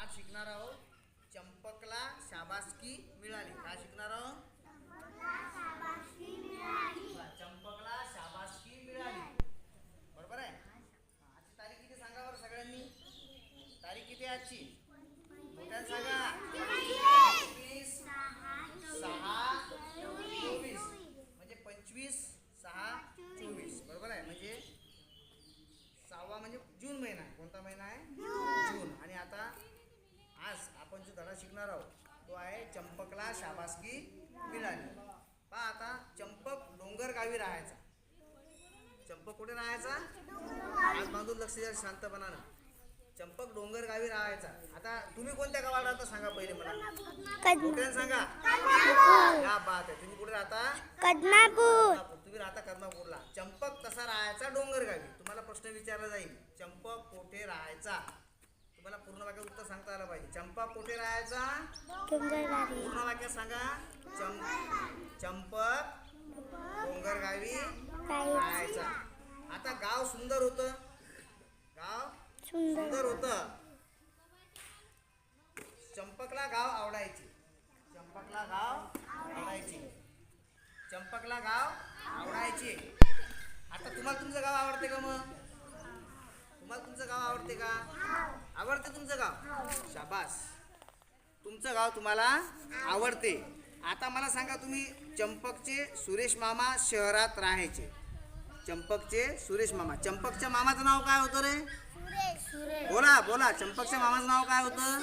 आज शिकणार आहोत चंपकला शाबासकी मिळाली. काय शिकणार आहोत? चंपकला शाबासकी मिळाली. बरोबर आहे? आजची तारीख किती सांगा बरं सगळ्यांनी? तारीख किती आहे आजची? मोठ्या सांगा. पंचवीस सहा चोवीस. म्हणजे पंचवीस सहा चोवीस. बरोबर आहे? म्हणजे सहावा म्हणजे जून महिना आहे. कोणता महिना आहे? धडा शिकणार आहोत. तो आहे चंपकला शाबासकी मिळाली पहा आता चंपक डोंगर गावी राहायचा. चंपक कुठे राहायचा? आज बांधून लक्ष द्या शांतपणानं. चंपक डोंगर गावी राहायचा. आता तुम्ही कोणत्या गावाला राहता सांगा पहिले मला. कुठे सांगा? या बात आहे तुम्ही कुठे राहता? कदमापूर. तुम्ही राहता कदमापूरला. चंपक कसा राहायचा डोंगर गावी. तुम्हाला प्रश्न विचारला जाईल. चंपक कोठे राहायचा? तुम्हाला पूर्ण वाक्यात उत्तर सांगता आलं पाहिजे. चंपक कोठे राहायचा? पूर्ण वाक्यात सांगा. चंप चंपक डोंगर गावी राहायचा. आता गाव सुंदर होतं. गाव सुंदर. सुंदर होतं. चंपकला गाव आवडायचे. चंपकला गाव आवडायचे. चंपकला गाव आवडायचे. आता तुम्हाला तुमचं गाव आवडते का मग? तुम्हाला तुमचं गाव आवडते का? आवडते तुमचं गाव? शाबास. तुमचं गाव तुम्हाला आवडते. आता मला सांगा तुम्ही चंपकचे सुरेश मामा शहरात राहायचे. चंपकचे सुरेश मामा. चंपकच्या मामाचं नाव काय होतं रे? बोला बोला. चंपकच्या मामाचं नाव काय होतं?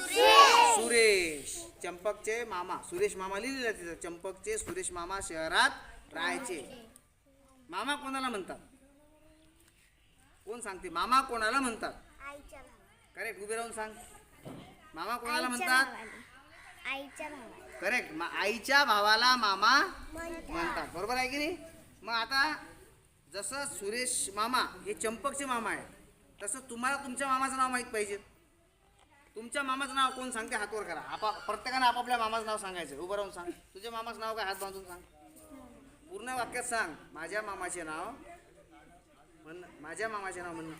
सुरेश. चंपकचे मामा. सुरेश मामा लिहिलेलं तिथं. चंपकचे सुरेश मामा शहरात राहायचे. मामा कोणाला म्हणतात? कोण सांगते? मामा कोणाला म्हणतात? करेक्ट उभे राहून सांग. मामा कोणाला म्हणतात? आईच्या भावाला करेक्ट आईच्या भावाला मामा म्हणतात. बरोबर आहे की नाही? मग आता जसं सुरेश मामा हे चंपकचे मामा आहे तसं तुम्हाला तुमच्या मामाचं नाव माहीत पाहिजे. तुमच्या मामाचं नाव कोण सांगते? हातवर करा. आपा प्रत्येकानं आपापल्या मामाचं नाव सांगायचं उभं राहून सांग. तुझ्या मामाचं नाव काय? हात बांधून सांग. पूर्ण वाक्यात सांग. माझ्या मामाचे नाव म्हण माझ्या मामाचे नाव म्हण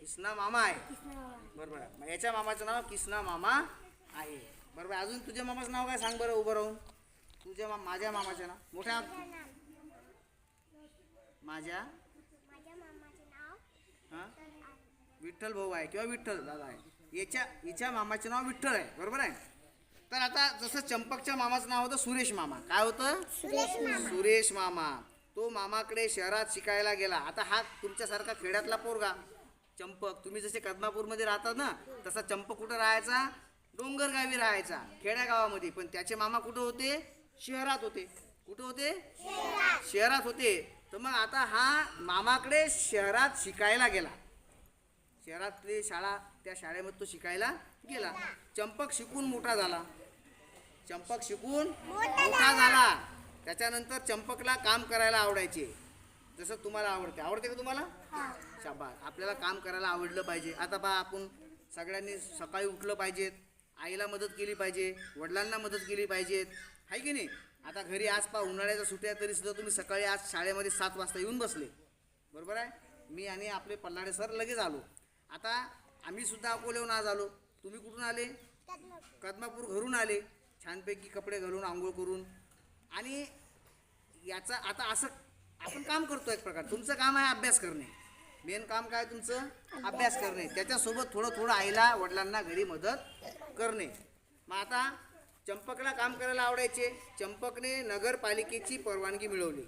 किसना मामा आहे. बरोबर आहे. मग याच्या मामाचं नाव किसना मामा आहे. बरोबर आहे. अजून तुझ्या मामाचं नाव काय सांग बरं उभं राहून. तुझ्या मा माझ्या मामाचं नाव. मोठ्या माझ्या? हां? विठ्ठल भाऊ आहे किंवा विठ्ठल दादा आहे. याच्या हिच्या मामाचे नाव विठ्ठल आहे. बरोबर आहे? तर आता जसं चंपकच्या मामाचं नाव होतं सुरेश मामा. काय होतं? सुरेश मामा. तो मामाकडे शहरात शिकायला गेला. आता हा तुमच्यासारखा खेड्यातला पोरगा. चंपक तुम्ही जसे कदमापूरमध्ये राहतात ना तसा चंपक कुठं राहायचा? डोंगर गावी राहायचा खेड्या गावामध्ये. पण त्याचे मामा कुठं होते? शहरात होते. कुठं होते? शहरात. होते. तर मग आता हा मामाकडे शहरात शिकायला गेला. शहरातली शाळा त्या शाळेमध्ये तो शिकायला गेला. चंपक शिकून मोठा झाला. चंपक शिकून मोठा झाला. त्याच्यानंतर चंपकला काम करायला आवडायचे. जसं तुम्हाला आवडते. आवडते का तुम्हाला? शाबास. आपल्याला काम करायला आवडलं पाहिजे. आता पहा आपण सगळ्यांनी सकाळी उठलं पाहिजेत. आईला मदत केली पाहिजे. वडिलांना मदत केली पाहिजेत आहे की नाही? आता घरी आज पहा उन्हाळ्याच्या सुट्ट्या तरी सुद्धा तुम्ही सकाळी आज शाळेमध्ये सात वाजता येऊन बसले. बरोबर आहे? मी आणि आपले पल्लाडे सर लगेच आलो. आता आम्ही सुद्धा अकोल्याहून आज आलो. तुम्ही कुठून आले? कदमापूर घरून आले. छानपैकी कपडे घालून आंघोळ करून. आणि याचा आता असं आपण काम करतो एक प्रकार. तुमचं काम आहे अभ्यास करणे. मेन काम काय तुमचं? अभ्यास करणे. त्याच्यासोबत थोडं थोडं आईला वडिलांना घरी मदत करणे. मग आता चंपकला काम करायला आवडायचे. चंपकने नगरपालिकेची परवानगी मिळवली.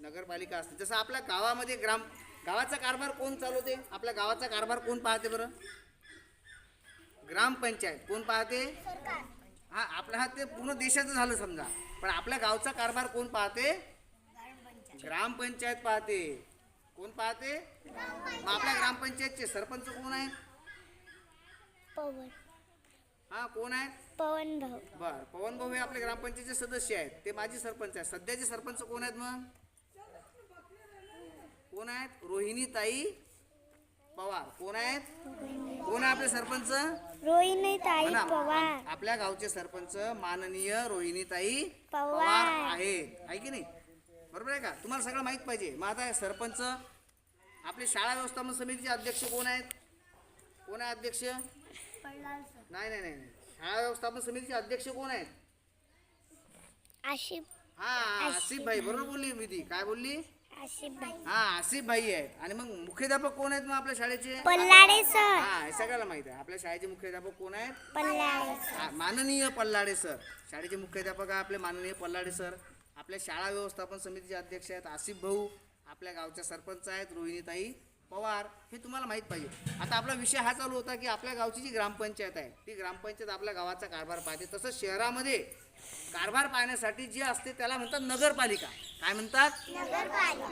नगरपालिका असते. जसं आपल्या गावामध्ये ग्राम गावाचा कारभार कोण चालवते? आपल्या गावाचा कारभार कोण पाहते बरं? ग्रामपंचायत कोण पाहते? हा आपल्या हा ते पूर्ण देशाचं झालं समजा. पण आपल्या गावचा कारभार कोण पाहते? ग्रामपंचायत. पाहते. कोण पाहते? मग आपल्या ग्रामपंचायतचे सरपंच कोण आहेत? पवन. हा कोण आहेत? पवन भाऊ. बर पवन भाऊ हे आपले ग्रामपंचायतचे सदस्य आहेत. ते माजी सरपंच आहेत. सध्याचे सरपंच कोण आहेत मग? कोण आहेत? रोहिणी ताई पवार. कोण आहेत? कोण आहे आपले सरपंच? रोहिणी ताई म्हणा. पवार. आपल्या गावचे सरपंच माननीय रोहिणीताई पवार. आहेत. आहे की नाही? बरोबर आहे का? तुम्हाला सगळं माहीत पाहिजे. मग आता सरपंच आपले शाळा व्यवस्थापन समितीचे अध्यक्ष कोण आहेत? कोण आहे अध्यक्ष? नाही नाही नाही. नाही. शाळा व्यवस्थापन समितीचे अध्यक्ष कोण आहेत? आशिफ. हा आसिफ भाई. बरोबर बोलली मी ती. काय बोलली? हा आसिफ भाई आहेत. आणि मग मुख्याध्यापक कोण आहेत मग आपल्या शाळेचे? पल्लाडे सर. हा हे सगळ्याला माहीत आहे. आपल्या शाळेचे मुख्याध्यापक कोण आहेत? पल्लाडे हा, माननीय पल्लाडे सर. शाळेचे मुख्याध्यापक आहे आपले माननीय पल्लाडे सर. आपल्या शाळा व्यवस्थापन समितीचे अध्यक्ष आहेत आसिफ भाऊ. आपल्या गावच्या सरपंच आहेत रोहिणीताई. पवार हे तुम्हाला माहीत पाहिजे. आता आपला विषय हा चालू होता की आपल्या गावची जी ग्रामपंचायत आहे ती ग्रामपंचायत आपल्या गावाचा कारभार पाहते. तसंच शहरामध्ये कारभार पाहण्यासाठी जे असते त्याला म्हणतात नगरपालिका. काय म्हणतात?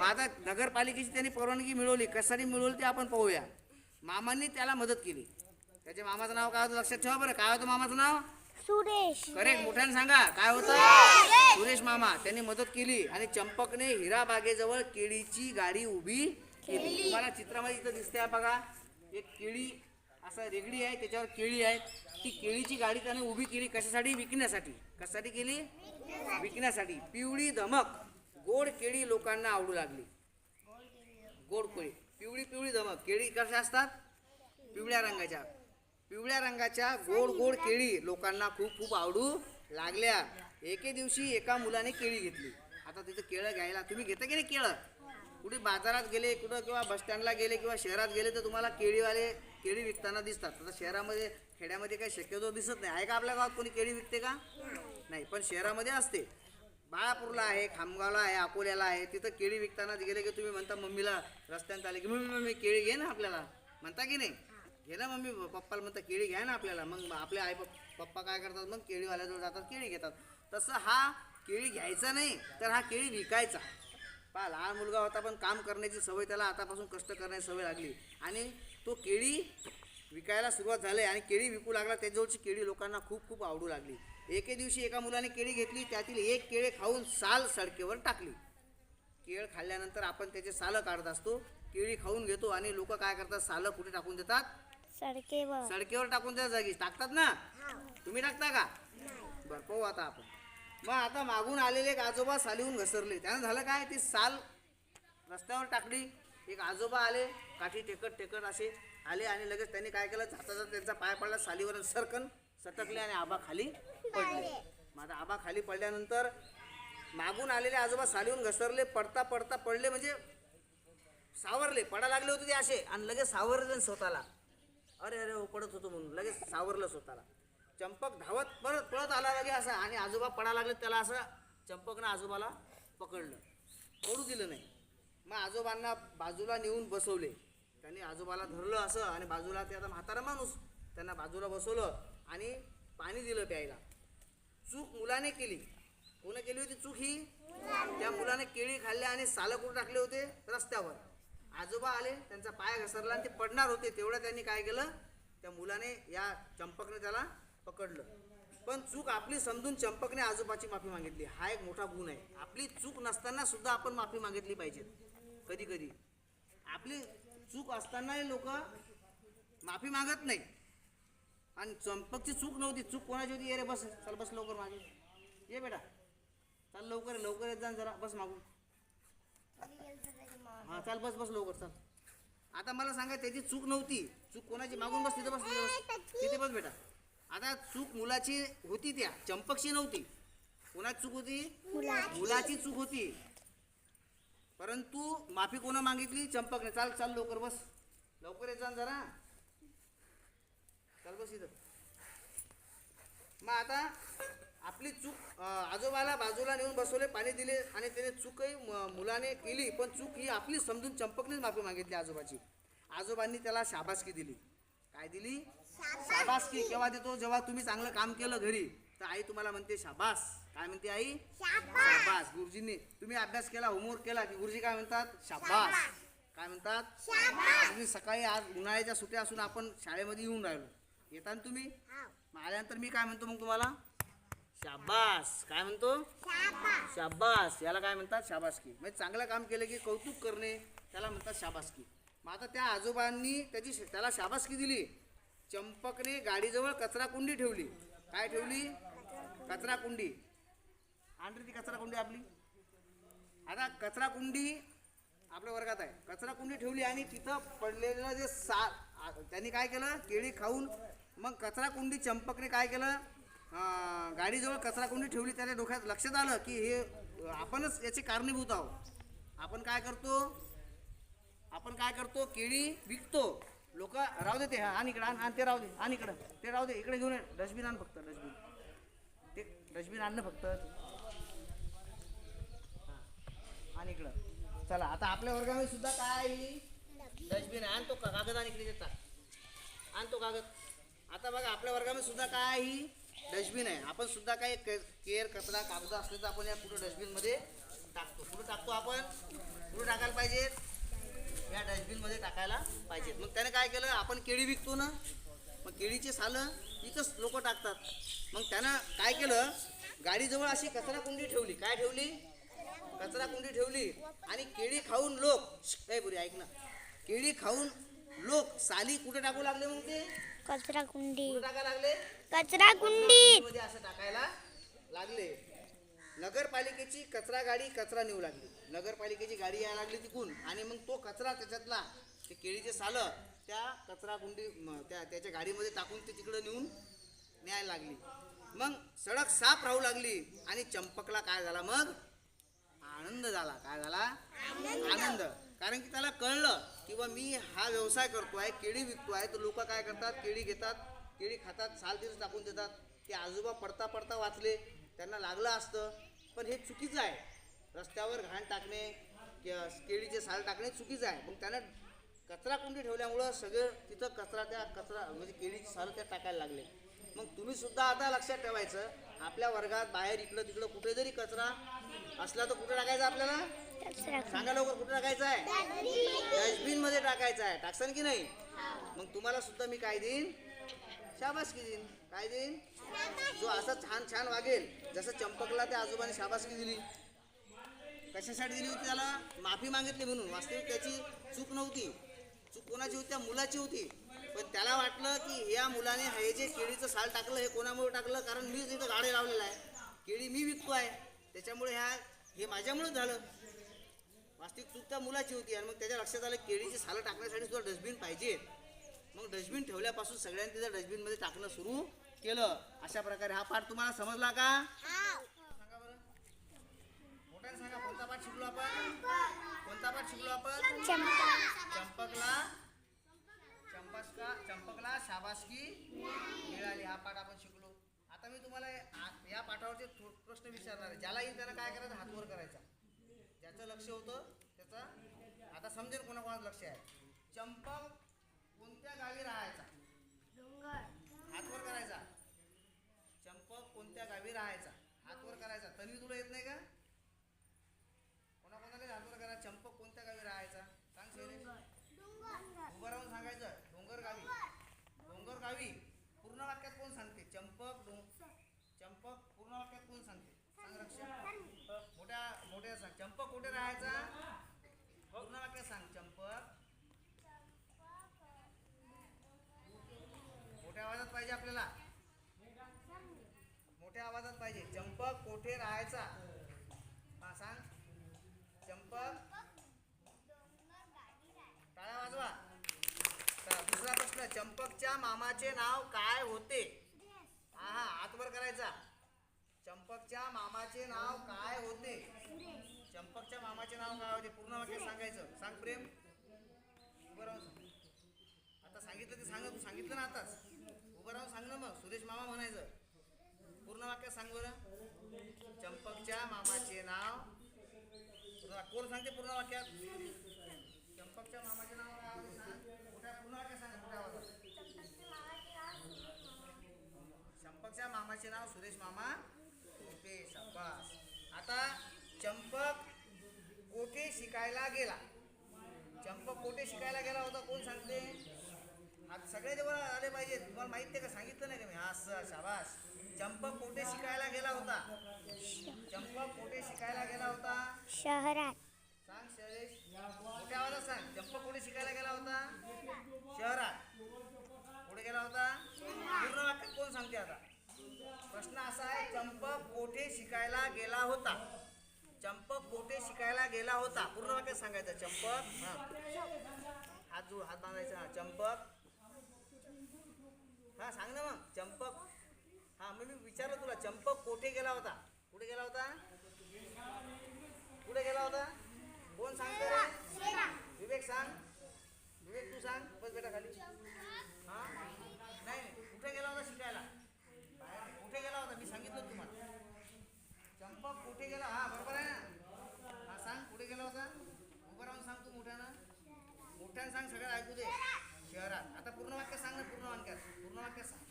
आता नगरपालिकेची त्यांनी परवानगी मिळवली कशासाठी मिळवली ते आपण पाहूया. मामांनी त्याला मदत केली. त्याच्या मामाचं नाव काय होतं लक्षात ठेवा बरं. काय होतं मामाचं नाव? सुरेश. करेक्ट मोठ्याने सांगा. काय होतं? सुरेश. मामा. त्यांनी मदत केली आणि चंपकने हिरा बागेजवळ केळीची गाडी उभी तुम्हाला चित्रामध्ये इथं दिसते बघा. एक केळी असं रेगडी आहे त्याच्यावर केळी आहे ती केळीची गाडी त्याने उभी केली कशासाठी? विकण्यासाठी. कशासाठी केली? विकण्यासाठी. पिवळी धमक. गोड केळी लोकांना आवडू लागली. गोड केळी. पिवळी पिवळी धमक. केळी कशा असतात? पिवळ्या रंगाच्या. पिवळ्या रंगाच्या गोड गोड केळी लोकांना खूप खूप आवडू लागल्या. एके दिवशी एका मुलाने केळी घेतली. आता तिथं केळं घ्यायला तुम्ही घेता की नाही केळं? कुठे बाजारात गेले कुठं किंवा बस स्टँडला गेले किंवा शहरात गेले तर तुम्हाला केळीवाले केळी विकताना दिसतात. आता शहरामध्ये खेड्यामध्ये काही शक्यतो दिसत नाही. आहे का आपल्या गावात कोणी केळी विकते का? नाही पण शहरामध्ये असते. बाळापूरला आहे खामगावला आहे अकोल्याला आहे. तिथं केळी विकताना गेले की तुम्ही म्हणता मम्मीला रस्त्यात आले की मम्मी मम्मी केळी घे ना आपल्याला. म्हणता की नाही? घे ना मम्मी पप्पाला म्हणता केळी घ्या ना आपल्याला. मग आपले आई पप- पप्पा काय करतात? मग केळीवाल्याजवळ जातात केळी घेतात. तसं हा केळी घ्यायचा नाही तर हा केळी विकायचा. पहा लहान मुलगा होता पण काम करण्याची सवय त्याला आतापासून कष्ट करण्याची सवय लागली. आणि तो केळी विकायला सुरुवात झाली आणि केळी विकू लागला त्याजवळची केळी लोकांना खूप खूप आवडू लागली. एके दिवशी एका मुलाने केळी घेतली त्यातील एक केळे खाऊन साल सडकेवर टाकली. केळ खाल्ल्यानंतर आपण त्याचे सालं काढत असतो केळी खाऊन घेतो आणि लोक काय करतात सालं कुठे टाकून देतात? सडकेवर. सडकेवर टाकून त्या जागी. टाकतात ना? तुम्ही टाकता का? बरं पाहू आता आपण. मग आता मागून आलेले एक आजोबा सालीहून घसरले. त्यानं झालं काय? ती साल रस्त्यावर टाकली. एक आजोबा आले काठी टेकत टेकत असे आले आणि लगेच त्यांनी काय केलं? जाता त्यांचा पाय पडला सालीवर सरकन सटकले आणि आबा खाली पडले. मग आता आबा खाली पडल्यानंतर मागून आलेले आजोबा सालीहून घसरले पडता पडता पडले म्हणजे सावरले. पडा लागले होते ते असे आणि लगेच सावरले स्वतःला. अरे अरे हो पडत होतो म्हणून. लगेच सावरलं स्वतःला. चंपक धावत परत पळत आला लगे असं आणि आजोबा पडा लागले त्याला असं चंपकनं आजोबाला पकडलं. पडू दिलं नाही. मग आजोबांना बाजूला नेऊन बसवले. त्यांनी आजोबाला धरलं असं आणि बाजूला ते आता म्हातारा माणूस त्यांना बाजूला बसवलं आणि पाणी दिलं प्यायला. चूक मुलाने केली. कोणं केली होती चूक ही? त्या मुलाने केळी खाल्ल्या आणि सालकूर टाकले होते? रस्त्यावर. आजोबा आले त्यांचा पाय घसरला आणि ते पडणार होते. तेवढं त्यांनी काय केलं? त्या मुलाने या चंपकने त्याला पकडलं. पण चूक आपली समजून चंपकने आजोबाची माफी मागितली. हा एक मोठा गुण आहे. आपली चूक नसताना सुद्धा आपण माफी मागितली पाहिजे. कधी कधी. आपली चूक असतानाही लोक माफी मागत नाही. आणि चंपकची चूक नव्हती. चूक कोणाची होती? ये रे बस. चल बस लवकर मागे. ये बेटा. चल लवकर लवकर येत जा जरा. बस मागून. हां चल बस बस लवकर. चल. आता मला सांगा त्याची चूक नव्हती. चूक कोणाची? मागून बस तिथे बस. तिथे बस बेटा. आता चूक मुलाची होती त्या. चंपकची नव्हती. कोणाची चूक होती? मुलाची. चूक होती. परंतु माफी कोणा मागितली? चंपकने. चाल चाल लवकर बस. लवकर येत जा न जरा. चल बस इथं. मग आता आपली चूक आजोबाला बाजूला नेऊन बसवले पाणी दिले आणि त्याने चूकही मुलाने केली पण चूक ही आपली समजून चंपकनेच माफी मागितली आजोबाची. आजोबांनी त्याला शाबासकी दिली. काय दिली? शाबासकी. केव्हा देतो? जेव्हा तुम्ही चांगलं काम केलं घरी तर आई तुम्हाला म्हणते शाबास. काय म्हणते आई? शाबास. गुरुजींनी तुम्ही अभ्यास केला होमवर्क केला की गुरुजी काय म्हणतात? शाबास. काय म्हणतात? तुम्ही सकाळी आज उन्हाळ्याच्या सुट्या असून आपण शाळेमध्ये येऊन राहिलो. येता ना तुम्ही? मग आल्यानंतर मी काय म्हणतो मग तुम्हाला? शाबास. काय म्हणतो? शाबास. याला काय म्हणतात? शाबासकी. म्हणजे चांगलं काम केलं की कौतुक करणे त्याला म्हणतात शाबासकी. मग आता त्या आजोबांनी त्याची त्याला शाबासकी दिली. चंपकने गाडीजवळ कचरा कुंडी ठेवली. काय ठेवली? कचरा कुंडी ती कचरा कुंडी आपली. आता कचरा कुंडी आपल्या वर्गात आहे. कचरा कुंडी ठेवली आणि तिथं पडलेलं जे सा त्यांनी काय केलं? केळी खाऊन मग कचरा कुंडी चंपकने काय केलं? गाडीजवळ कचरा कुंडी ठेवली. त्याच्या डोक्यात लक्षात आलं की हे आपणच याचे कारणीभूत आहोत. आपण काय करतो? आपण काय करतो? केळी विकतो. लोक राहू दे ते हा आण इकडं आण आण ते राहू दे आणि इकडं. ते राहू दे इकडे घेऊन डस्टबिन आण फक्त डस्टबिन. ते डस्टबिन आणणं फक्त. हां. आणि इकडं. चला आता आपल्या वर्गामध्ये सुद्धा काय? डस्टबिन आहे. आण तो का- कागद आणि इकडे देतात आण तो कागद. आता बघा आपल्या वर्गामध्ये सुद्धा काय? ही डस्टबिन आहे. आपण सुद्धा काही के- कचरा कागद असले तर आपण या पुढे डस्टबिनमध्ये टाकतो. पुढे टाकतो आपण. पुढे टाकायला पाहिजेत या डस्टबिनमध्ये टाकायला पाहिजेत मग त्याने काय केलं आपण केळी विकतो ना मग केळीचे सालं इथंच लोक टाकतात. मग त्यानं काय केलं गाडीजवळ अशी कचरा कुंडी ठेवली. काय ठेवली? कचरा कुंडी ठेवली. आणि केळी खाऊन लोक काय बुरी ऐक ना. केळी खाऊन लोक साली कुठे टाकू लागले मग ते? कचरा कुंडी. कुठे टाकायला लागले? कचरा मध्ये असं टाकायला लागले. नगरपालिकेची कचरा गाडी कचरा नेऊ लागली. नगरपालिकेची गाडी यायला लागली तिकून. आणि मग तो कचरा त्याच्यातला ते केळीचे सालं त्या कचरा कुंडी त्या त्याच्या गाडीमध्ये टाकून ते तिकडं नेऊन न्यायला लागली. मग सडक साफ राहू लागली आणि चंपकला काय झाला मग? आनंद झाला. काय झाला? आनंद. कारण की त्याला कळलं किंवा मी हा व्यवसाय करतो आहे केळी विकतो आहे तर लोक काय करतात? केळी घेतात केळी खातात साल तिथं टाकून देतात. ते आजोबा पडता पडता वाचले. त्यांना लागलं असतं. पण हे चुकीचं आहे. रस्त्यावर घाण टाकणे के- केळीचे साल टाकणे चुकीचं आहे. मग त्यानं कचरा कुंडी ठेवल्यामुळं सगळं तिथं कचरा त्या कचरा म्हणजे केळीची सालं त्या टाकायला लागले. मग तुम्ही सुद्धा आता लक्षात ठेवायचं आपल्या वर्गात बाहेर इकडं तिकडं कुठे जरी कचरा असला तर कुठे टाकायचा आपल्याला? सांगा लवकर कुठे टाकायचा आहे? डस्टबिनमध्ये टाकायचा आहे. टाकसान की नाही? मग तुम्हाला सुद्धा मी काय देईन? शाबासकी देईन. काय देईन? जो असा छान छान वागेल जसं चंपकला त्या आजोबाने शाबासकी दिली. कशासाठी दिली होती त्याला? माफी मागितली म्हणून. वास्तविक त्याची चूक नव्हती. चूक कोणाची होती? त्या मुलाची होती. पण त्याला वाटलं की या मुलाने हे जे केळीचं साल टाकलं हे कोणामुळे टाकलं? कारण मीच इथं गाडे लावलेलं आहे. केळी मी विकतो आहे. त्याच्यामुळे ह्या हे माझ्यामुळे झालं. वास्तविक चूक त्या मुलाची होती. आणि मग त्याच्या लक्षात आलं केळीची सालं टाकण्यासाठी सुद्धा डस्टबिन पाहिजे. मग डस्टबिन ठेवल्यापासून सगळ्यांनी त्या डस्टबिनमध्ये टाकणं सुरू केलं. अशा प्रकारे हा पाठ तुम्हाला समजला का सांगा बरं मोठ्याने सांगा कोणता पाठ शिकलो आपण? कोणता पाठ शिकलो आपण? चंपकला. चंपका चंपकला शाबासकी. मिळाली. हा पाठ आपण शिकलो. आता मी तुम्हाला या पाठावरचे प्रश्न विचारणार आहे. ज्याला येईल त्याला काय करायचं? हातवर करायचा. ज्याचं लक्ष होतं त्याचा आता समजेल कोणाकोणाचं लक्ष आहे. चंपक कोणत्या गावी राहायचा हातवर करायचा चंपक कोणत्या गावी राहायचा हातवर करायचा तन्वी तुला येत नाही का कोणाकोणाला हातवर करा चंपक कोणत्या गावी राहायचा सांग शैलेश उभं राहून सांगायचं डोंगर गावी डोंगर गावी पूर्ण वाक्यात कोण सांगते चंपक डोंग चंपक पूर्ण वाक्यात कोण सांगते सांग रक्षा मोठ्या मोठ्या सांग चंपक कुठे राहायचा पूर्ण वाक्यात सांग चंपक मोठ्या आवाजात पाहिजे आपल्याला. मोठ्या आवाजात पाहिजे. चंपक कोठे राहायचा? हा सांग. चंपक. टाळ्या वाजवा. दुसरा प्रश्न. चंपकच्या मामाचे नाव काय होते? हा हा आतवर करायचा. चंपकच्या मामाचे नाव काय होते? चंपकच्या मामाचे नाव काय होते? पूर्ण वाक्य सांगायचं. सांग प्रेम. बरोबर आता सांगितलं ते सांग. तू सांगितलं ना आताच उभं राहून सांग ना मग सुरेश मामा म्हणायचं का सांग बरं? चंपकच्या मामाचे नाव. कोण सांगते पूर्ण वाक्यात? चंपकच्या मामाचे नाव मोठ्या पूर्ण सांग मोठ्या आवाजात चंपकच्या मामाचे नाव सुरेश मामा. होते शाबास. आता चंपक कोठे शिकायला गेला? चंपक कोठे शिकायला गेला होता? कोण सांगते? आता सगळे जेव्हा आले पाहिजे तुम्हाला माहिती आहे का? सांगितलं नाही का मी? हा असं शाबास. चंपक कोठे शिकायला गेला होता? चंपक कोठे शिकायला गेला होता? शहरात. सांग शैलेश मोठ्या आवाजात सांग. चंपक कुठे शिकायला गेला होता? शहरात. कुठे गेला होता? पूर्ण वाक्यात कोण सांगते आता? प्रश्न असा आहे चंपक कोठे शिकायला गेला होता? चंपक कोठे शिकायला गेला होता? पूर्ण वाक्यात सांगायचं चंपक हा. हात जोड हात बांधायचा. हा चंपक हा सांग ना मग. चंपक हा मग मी विचारलं तुला चंपक कोठे गेला होता? कुठे गेला होता? कुठे गेला होता? कोण सांगतो रे? विवेक सांग. विवेक तू सांग. बस बेटा खाली. हा? नाही कुठे गेला होता शिकायला? कुठे गेला होता? मी सांगितलं तुम्हाला. चंपक कुठे गेला? हा बरोबर आहे ना? हा सांग कुठे गेला होता? उभं राहून सांग तू मोठ्यानं. मोठ्यानं सांग सगळं ऐकू दे. शहरात. आता पूर्ण वाक्य सांग ना पूर्ण वाक्यात पूर्ण वाक्य सांग.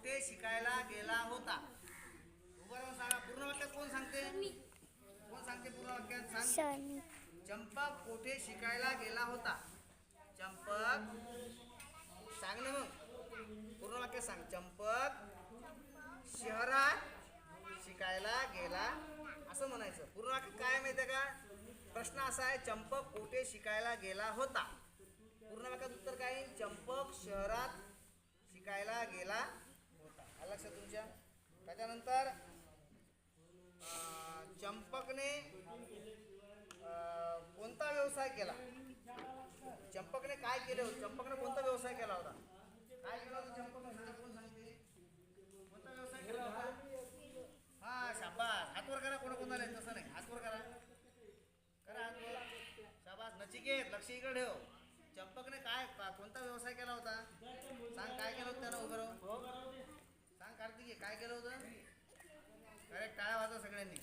कोठे शिकायला गेला होता. उभं राहून सांगा पूर्ण वाक्यात कोण सांगते? कोण सांगते पूर्ण वाक्यात? सांग. चंपक कोठे शिकायला गेला होता? चंपक. सांग ना मग. पूर्ण वाक्य सांग. चंपक शहरात शिकायला गेला. असं म्हणायचं. पूर्ण वाक्य काय माहितीये का? प्रश्न असा आहे चंपक कोठे शिकायला गेला होता? पूर्ण वाक्यात उत्तर काय? चंपक शहरात शिकायला गेला लक्षात तुमच्या. त्याच्यानंतर चंपकने कोणता व्यवसाय केला? चंपकने काय केलं होते? चंपकने कोणता व्यवसाय केला होता? काय केला होता चंपकने? कोण सांगते? कोणता व्यवसाय केला होता? हा शाबास. हातवर करा कोणा कोणाला आहे, तसं नाही. हातवर करा. करा हातवर. शाबास. नचिकेत लक्ष इकडे ठेव. चंपकने काय कोणता व्यवसाय केला होता? सांग काय केलं होतं त्यानं उभं राहून? काय केलं होतं? अरे टाळ्या वाजवा सगळ्यांनी.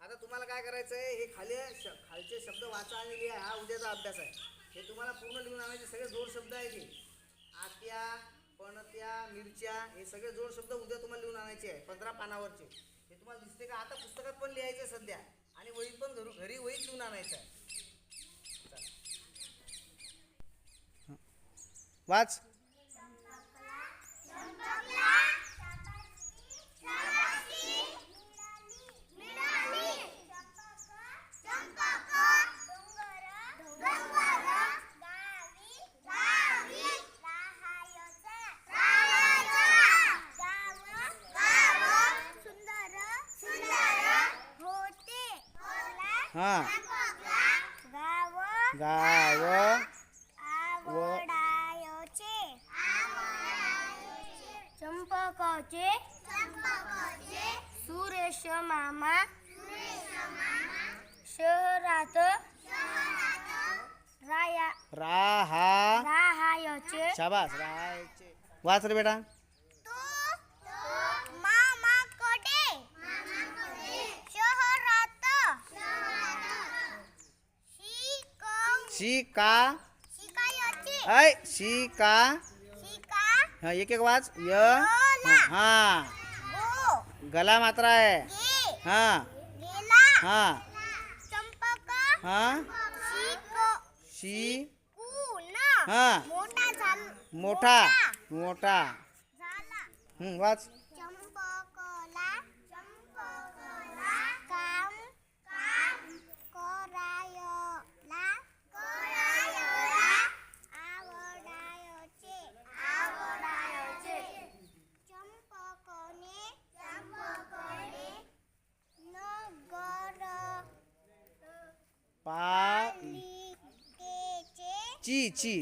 आता तुम्हाला काय करायचं आहे हे खाली श- खालचे शब्द वाचा आणि लिहा हा उद्याचा अभ्यास आहे. हे तुम्हाला पूर्ण लिहून आणायचे सगळे जोड शब्द आहेत हे. आत्या पणत्या मिरच्या हे सगळे जोड शब्द उद्या तुम्हाला लिहून आणायचे आहे पंधरा पानावरचे. हे तुम्हाला दिसते का? आता पुस्तकात पण लिहायचे सध्या. आणि वहीत पण घरू घरी वहीत लिहून आणायचं आहे. वाच. गाव आवडायचे। चंपकाचे। सुरेश मामा। शहरात। राया। राहा। राहायचे। शाबास राहायचे। वाच रे बेटा मामाकडे शहरात शिक शिका. ऐ शिका. हा एक एक वाच य हा गला मात्रा आहे हा. हा. हा. शी. हा. मोठा मोठा. वाच चंपकला चंपकला काम काम करायला करायला आवडायचे आवडायचे चंपकने चंपकने नगर पा पालिकेचे ची ची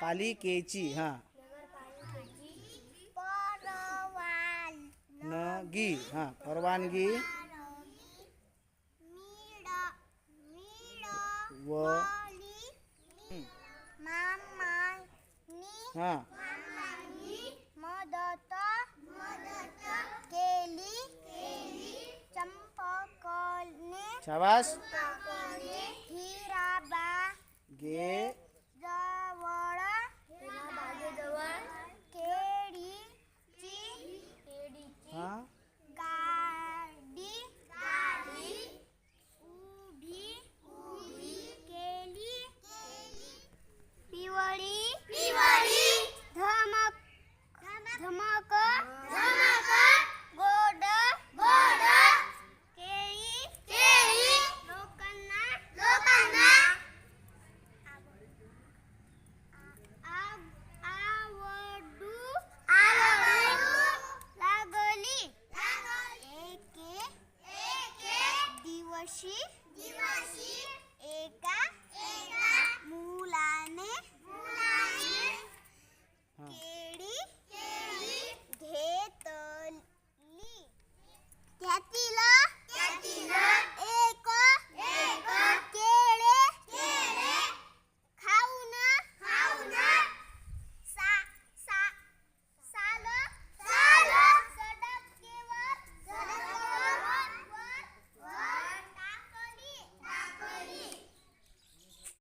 पालिकेची हा. नगी हा. परवानगी. व. हा. मदत केली चंपकने शाबास. हिराबा get.